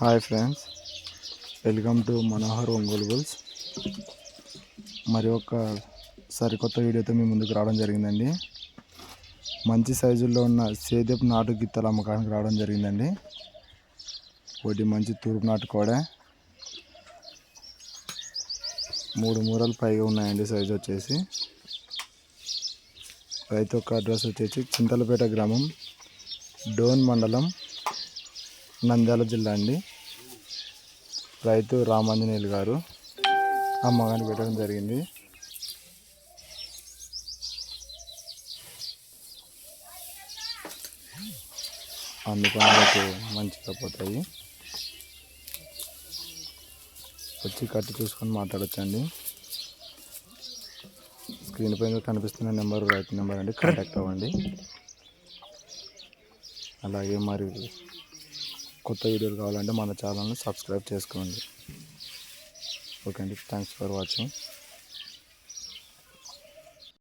Hi friends. Welcome to Manohar Ongole bulls. మరి ఒక సరికొత్త వీడియోతో మీ ముందుకు రావడం జరిగిందండి. మంచి సైజుల్లో ఉన్న సేదపు నాటు గిత్తలు అమ్మకానికి రావడం జరిగిందండి. ఒకటి మంచి తూర్పు నాటు కూడా. మూడు మూరలు పైగా ఉన్నాయండి సైజు వచ్చేసి. రైతు యొక్క అడ్రస్ వచ్చేసి చింతలపేట గ్రామం డోన్ మండలం నంద్యాల జిల్లా అండి. రైతు రామాంజనేయులు గారు అమ్మగారిని పెట్టడం జరిగింది. అందుకని మంచిగా పోతాయి. వచ్చి కట్టి చూసుకొని మాట్లాడొచ్చండి. స్క్రీన్ పైన కనిపిస్తున్న నెంబర్ రైతు నెంబర్ అండి కాంటాక్ట్ అవ్వండి. అలాగే మరి కొత్త వీడియోలు కావాలంటే మన ఛానల్ని సబ్స్క్రైబ్ చేసుకోండి. ఓకే అండి. Thanks for watching.